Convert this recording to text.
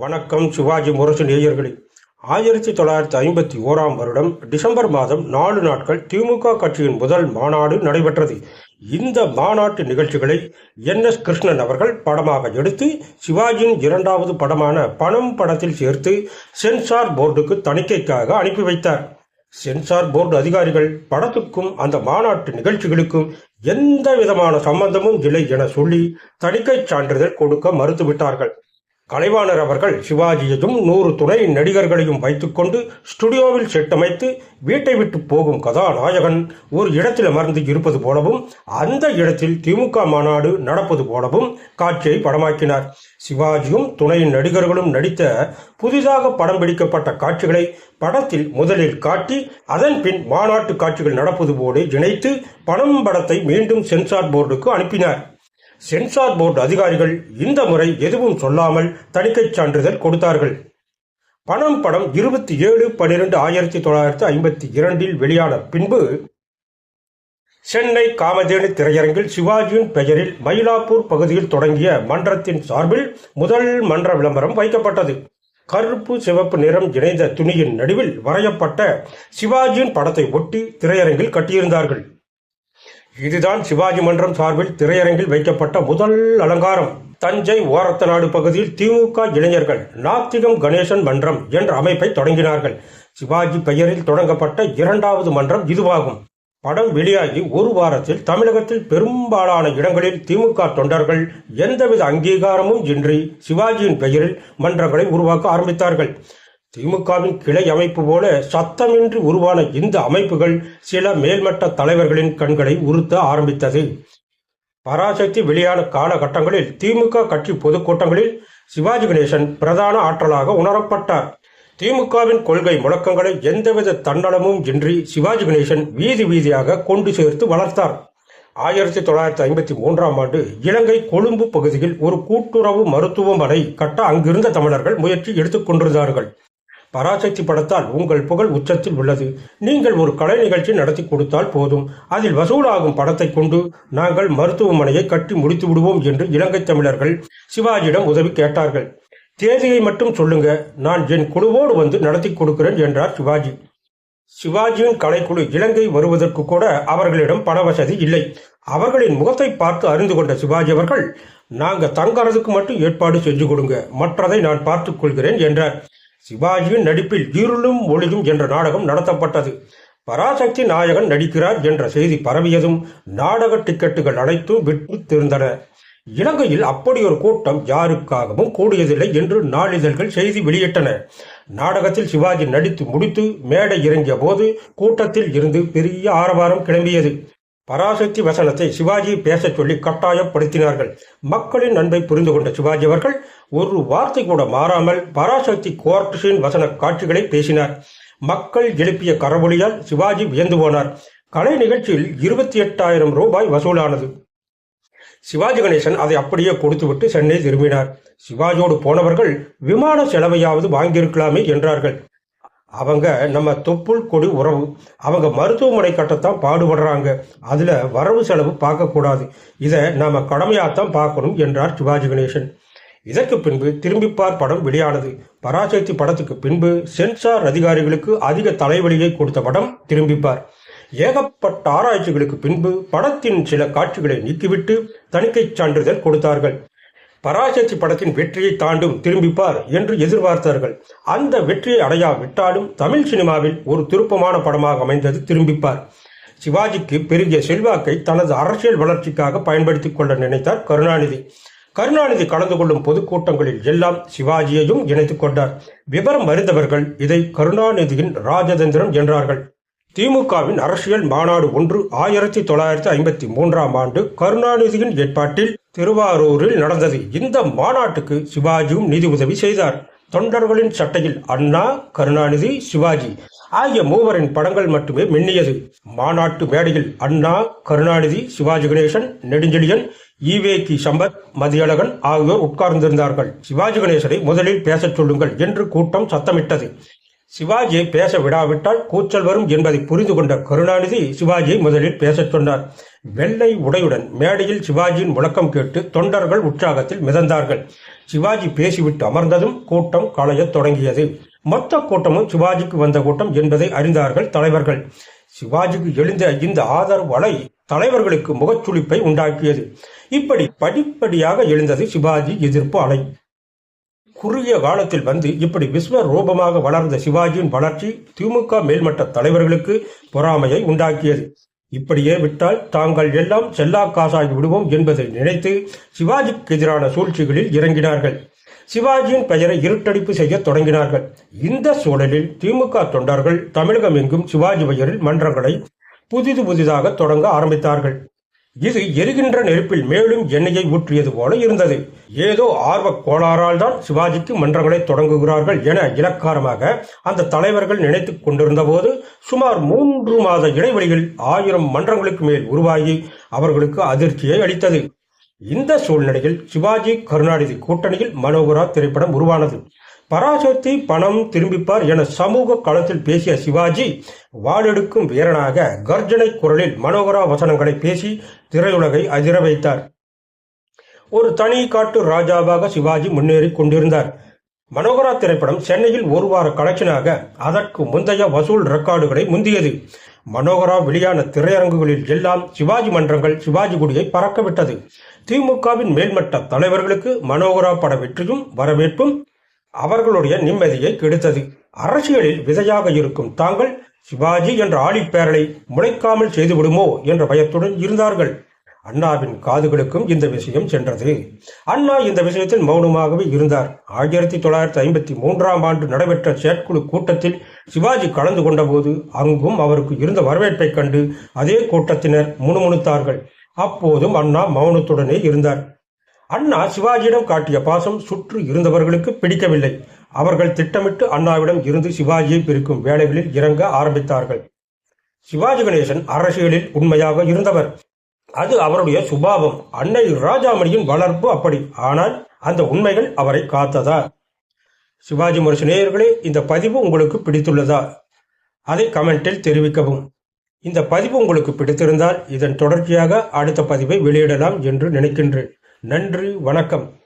வணக்கம் சிவாஜி முரசு நேயர்களே. ஆயிரத்தி தொள்ளாயிரத்தி ஐம்பத்தி ஓராம் வருடம் டிசம்பர் மாதம் நாலு நாட்கள் திமுக கட்சியின் முதல் மாநாடு நடைபெற்றது. இந்த மாநாட்டு நிகழ்ச்சிகளை என் எஸ் கிருஷ்ணன் அவர்கள் படமாக எடுத்து சிவாஜியின் இரண்டாவது படமான பணம் படத்தில் சேர்த்து சென்சார் போர்டுக்கு தணிக்கைக்காக அனுப்பி வைத்தார். சென்சார் போர்டு அதிகாரிகள் படத்துக்கும் அந்த மாநாட்டு நிகழ்ச்சிகளுக்கும் எந்த விதமான சம்பந்தமும் இல்லை என சொல்லி தணிக்கைச் சான்றிதழ் கொடுக்க மறுத்துவிட்டார்கள். கலைவாணர் அவர்கள் சிவாஜியையும் நூறு துணை நடிகர்களையும் வைத்துக்கொண்டு ஸ்டுடியோவில் செட்டமைத்து வீட்டை விட்டு போகும் கதாநாயகன் ஒரு இடத்தில் அமர்ந்து இருப்பது போலவும் அந்த இடத்தில் திமுக மாநாடு நடப்பது போலவும் காட்சியை படமாக்கினார். சிவாஜியும் துணை நடிகர்களும் நடித்த புதிதாக படம் பிடிக்கப்பட்ட காட்சிகளை படத்தில் முதலில் காட்டி அதன் பின் மாநாட்டு காட்சிகள் நடப்பது போல இணைத்து படம் படத்தை மீண்டும் சென்சார் போர்டுக்கு அனுப்பினார். சென்சார் போர்டு அதிகாரிகள் இந்த முறை எதுவும் சொல்லாமல் தணிக்கைச் சான்றிதழ் கொடுத்தார்கள். பணம் படம் இருபத்தி ஏழு பனிரெண்டு ஆயிரத்தி தொள்ளாயிரத்தி ஐம்பத்தி இரண்டில் வெளியான பின்பு சென்னை காமதேனு திரையரங்கில் சிவாஜியின் பெயரில் மயிலாப்பூர் பகுதியில் தொடங்கிய மன்றத்தின் சார்பில் முதல் மன்ற விளம்பரம் வைக்கப்பட்டது. கருப்பு சிவப்பு நிறம் இணைந்த துணியின் நடுவில் வரையப்பட்ட சிவாஜியின் படத்தை ஒட்டி திரையரங்கில் கட்டியிருந்தார்கள். இதுதான் சிவாஜி மன்றம் சார்பில் திரையரங்கில் வைக்கப்பட்ட முதல் அலங்காரம். தஞ்சை ஓரத்தநாடு பகுதியில் திமுக இளைஞர்கள் நாத்திகம் கணேசன் மன்றம் என்ற அமைப்பை தொடங்கினார்கள். சிவாஜி பெயரில் தொடங்கப்பட்ட இரண்டாவது மன்றம் இதுவாகும். படம் வெளியாகி ஒரு வாரத்தில் தமிழகத்தில் பெரும்பாலான இடங்களில் திமுக தொண்டர்கள் எந்தவித அங்கீகாரமும் இன்றி சிவாஜியின் பெயரில் மன்றங்களை உருவாக்க ஆரம்பித்தார்கள். திமுகவின் கிளை அமைப்பு போல சத்தமின்றி உருவான இந்த அமைப்புகள் சில மேல்மட்ட தலைவர்களின் கண்களை உறுத்த ஆரம்பித்தது. பராசக்தி வெளியான காலகட்டங்களில் திமுக கட்சி பொதுக்கூட்டங்களில் சிவாஜி கணேசன் பிரதான ஆற்றலாக உணரப்பட்டார். திமுகவின் கொள்கை முழக்கங்களை எந்தவித தன்னலமும் இன்றி சிவாஜி கணேசன் வீதி வீதியாக கொண்டு சேர்த்து வளர்த்தார். ஆயிரத்தி தொள்ளாயிரத்தி ஐம்பத்தி மூன்றாம் ஆண்டு இலங்கை கொழும்பு பகுதியில் ஒரு கூட்டுறவு மருத்துவமனை கட்ட அங்கிருந்த தமிழர்கள் முயற்சி எடுத்துக் கொண்டிருந்தார்கள். பராசக்தி படத்தால் உங்கள் புகழ் உச்சத்தில் உள்ளது. நீங்கள் ஒரு கலை நிகழ்ச்சி நடத்தி கொடுத்தால் போதும். அதில் வசூலாகும் படத்தை கொண்டு நாங்கள் மருத்துவமனையை கட்டி முடித்து விடுவோம் என்று இலங்கை தமிழர்கள் சிவாஜியிடம் உதவி கேட்டார்கள். தேதியை மட்டும் சொல்லுங்க. நான் என் குழுவோடு வந்து நடத்தி கொடுக்கிறேன் என்றார் சிவாஜி. சிவாஜியின் கலைக்குழு இலங்கை வருவதற்கு கூட அவர்களிடம் பண வசதி இல்லை. அவர்களின் முகத்தை பார்த்து அறிந்து கொண்ட சிவாஜி அவர்கள் நாங்கள் தங்கறதுக்கு மட்டும் ஏற்பாடு செஞ்சு கொடுங்க. மற்றதை நான் பார்த்துக் கொள்கிறேன் என்றார். சிவாஜியின் நடிப்பில் இருளும் ஒளியும் என்ற நாடகம் நடத்தப்பட்டது. பராசக்தி நாயகன் நடிக்கிறார் என்ற செய்தி பரவியதும் நாடக டிக்கெட்டுகள் அனைத்தும் விற்று இலங்கையில் அப்படி ஒரு கூட்டம் யாருக்காகவும் கூடியதில்லை என்று நாளிதழ்கள் செய்தி வெளியிட்டன. நாடகத்தில் சிவாஜி நடித்து முடித்து மேடை இறங்கிய போது கூட்டத்தில் இருந்து பெரிய ஆரவாரம் கிளம்பியது. பராசக்தி வசனத்தை சிவாஜி பேசச் சொல்லி கட்டாயப்படுத்தினார்கள். மக்களின் அன்பை புரிந்து கொண்ட சிவாஜி அவர்கள் ஒரு வார்த்தை கூட மாறாமல் பராசக்தி கோர்ட்ஸின் வசன காட்சிகளை பேசினார். மக்கள் எழுப்பிய கரவொலியால் சிவாஜி வியந்து போனார். கலை நிகழ்ச்சியில் இருபத்தி எட்டாயிரம் ரூபாய் வசூலானது. சிவாஜி கணேசன் அதை அப்படியே கொடுத்துவிட்டு சென்னை திரும்பினார். சிவாஜியோடு போனவர்கள் விமான செலவையாவது வாங்கியிருக்கலாமே என்றார்கள். அவங்க நம்ம தொப்புள் கொடி உறவு. அவங்க மருத்துவமனை கட்டத்தான் பாடுபடுறாங்க. அதில் வரவு செலவு பார்க்கக்கூடாது. இதை நாம் கடமையாகத்தான் பார்க்கணும் என்றார் சிவாஜி கணேசன். இதற்கு பின்பு திரும்பிப்பார் படம் வெளியானது. பராசக்தி படத்துக்கு பின்பு சென்சார் அதிகாரிகளுக்கு அதிக தலைவலியை கொடுத்த படம் திரும்பிப்பார். ஏகப்பட்ட ஆராய்ச்சிகளுக்கு பின்பு படத்தின் சில காட்சிகளை நீக்கிவிட்டு தணிக்கை சான்றிதழ் கொடுத்தார்கள். பராசக்தி படத்தின் வெற்றியை தாண்டும் திரும்பிப்பார் என்று எதிர்பார்த்தார்கள். அந்த வெற்றியை அடையாவிட்டாலும் தமிழ் சினிமாவில் ஒரு திருப்பமான படமாக அமைந்தது திரும்பிப்பார். சிவாஜிக்கு பெருகிய செல்வாக்கை தனது அரசியல் வளர்ச்சிக்காக பயன்படுத்திக் கொள்ள நினைத்தார் கருணாநிதி. கருணாநிதி கலந்து கொள்ளும் பொதுக்கூட்டங்களில் எல்லாம் சிவாஜியையும் இணைத்துக் கொண்டார். விவரம் அறிந்தவர்கள் இதை கருணாநிதியின் ராஜதந்திரம் என்றார்கள். திமுகவின் அரசியல் மாநாடு ஒன்று ஆயிரத்தி தொள்ளாயிரத்தி ஐம்பத்தி மூன்றாம் ஆண்டு கருணாநிதியின் ஏற்பாட்டில் திருவாரூரில் நடந்தது. இந்த மாநாட்டுக்கு சிவாஜியும் நிதி உதவி செய்தார். தொண்டர்களின் சட்டையில் அண்ணா கருணாநிதி சிவாஜி ஆகிய மூவரின் படங்கள் மட்டுமே மின்னியது. மாநாட்டு மேடையில் அண்ணா கருணாநிதி சிவாஜி கணேசன் நெடுஞ்செழியன் ஈவேகி சம்பத் மதியழகன் ஆகியோர் உட்கார்ந்திருந்தார்கள். சிவாஜி கணேசனை முதலில் பேசச் சொல்லுங்கள் என்று கூட்டம் சத்தமிட்டது. சிவாஜியை பேச விடாவிட்டால் கூச்சல் வரும் என்பதை புரிந்து கொண்ட கருணாநிதி சிவாஜியை முதலில் பேசச் சொன்னார். வெள்ளை உடையுடன் மேடையில் சிவாஜியின் முழக்கம் கேட்டு தொண்டர்கள் உற்சாகத்தில் மிதந்தார்கள். சிவாஜி பேசிவிட்டு அமர்ந்ததும் கூட்டம் களையத் தொடங்கியது. மொத்த கூட்டமும் சிவாஜிக்கு வந்த கூட்டம் என்பதை அறிந்தார்கள் தலைவர்கள். சிவாஜிக்கு எழுந்த இந்த ஆதரவு அலை தலைவர்களுக்கு முகச்சுளிப்பை உண்டாக்கியது. இப்படி படிப்படியாக எழுந்தது சிவாஜி எதிர்ப்பு அலை. குறுகிய காலத்தில் வந்து இப்படி விஸ்வ ரூபமாக வளர்ந்த சிவாஜியின் வளர்ச்சி திமுக மேல்மட்ட தலைவர்களுக்கு பொறாமையை உண்டாக்கியது. இப்படியே விட்டால் தாங்கள் எல்லாம் செல்லா காசாகி விடுவோம் என்பதை நினைத்து சிவாஜிக்கு எதிரான சூழ்ச்சிகளில் இறங்கினார்கள். சிவாஜியின் பெயரை இருட்டடிப்பு செய்ய தொடங்கினார்கள். இந்த சூழலில் திமுக தொண்டர்கள் தமிழகம் எங்கும் சிவாஜி பெயரில் மன்றங்களை புதிது புதிதாக தொடங்க ஆரம்பித்தார்கள். இது எரிகின்ற நெருப்பில் மேலும் எண்ணெயை ஊற்றியது போல இருந்தது. ஏதோ ஆர்வ கோளாறால் தான் சிவாஜிக்கு மன்றங்களை தொடங்குகிறார்கள் என இலக்காரமாக அந்த தலைவர்கள் நினைத்துக் கொண்டிருந்த போது சுமார் மூன்று மாத இடைவெளியில் ஆயிரம் மன்றங்களுக்கு மேல் உருவாகி அவர்களுக்கு அதிர்ச்சியை அளித்தது. இந்த சூழ்நிலையில் சிவாஜி கருணாநிதி கூட்டணியில் மனோகரா திரைப்படம் உருவானது. பராசக்தி பணம் திரும்பிப்பார் என சமூக களத்தில் பேசிய சிவாஜி வாளெடுக்கும் வீரனாக கர்ஜனை குரலில் மனோகரா வசனங்களை பேசி திரையுலகை அதிர வைத்தார். ஒரு தனி காட்டு ராஜாவாக சிவாஜி முன்னேறி கொண்டிருந்தார். மனோகரா திரைப்படம் சென்னையில் ஒரு வார கலெக்ஷனாக அதற்கு முந்தைய வசூல் ரெக்கார்டுகளை முந்தியது. மனோகரா வெளியான திரையரங்குகளில் எல்லாம் சிவாஜி மன்றங்கள் சிவாஜி குடியை பறக்கவிட்டது. திமுகவின் மேல்மட்ட தலைவர்களுக்கு மனோகரா பட வெற்றியும் வரவேற்பும் அவர்களுடைய நிம்மதியை கெடுத்தது. அரசியலில் விதையாக இருக்கும் தாங்கள் சிவாஜி என்ற ஆழிப்பேரலை முளைக்காமல் செய்துவிடுமோ என்ற பயத்துடன் இருந்தார்கள். அண்ணாவின் காதுகளுக்கும் இந்த விஷயம் சென்றது. அண்ணா இந்த விஷயத்தில் மௌனமாகவே இருந்தார். ஆயிரத்தி தொள்ளாயிரத்தி ஐம்பத்தி மூன்றாம் ஆண்டு நடைபெற்ற செயற்குழு கூட்டத்தில் சிவாஜி கலந்து கொண்டபோது அங்கும் அவருக்கு இருந்த வரவேற்பைக் கண்டு அதே கூட்டத்தினர் முணுமுணுத்தார்கள். அப்போதும் அண்ணா மௌனத்துடனே இருந்தார். அண்ணா சிவாஜியிடம் காட்டிய பாசம் சுற்று இருந்தவர்களுக்கு பிடிக்கவில்லை. அவர்கள் திட்டமிட்டு அண்ணாவிடம் இருந்து சிவாஜியை பிரிக்கும் வேலைகளில் இறங்க ஆரம்பித்தார்கள். சிவாஜி கணேசன் அரசியலில் உண்மையாக இருந்தவர். அது அவருடைய சுபாவம் அன்னை ராஜாமணியின் வளர்ப்பு அப்படி. ஆனால் அந்த உண்மைகள் அவரை காத்ததா? சிவாஜி முரசு நேயர்களே இந்த பதிவு உங்களுக்கு பிடித்துள்ளதா? அதை கமெண்டில் தெரிவிக்கவும். இந்த பதிவு உங்களுக்கு பிடித்திருந்தால் இதன் தொடர்ச்சியாக அடுத்த பதிவை வெளியிடலாம் என்று நினைக்கின்றேன். நன்றி வணக்கம்.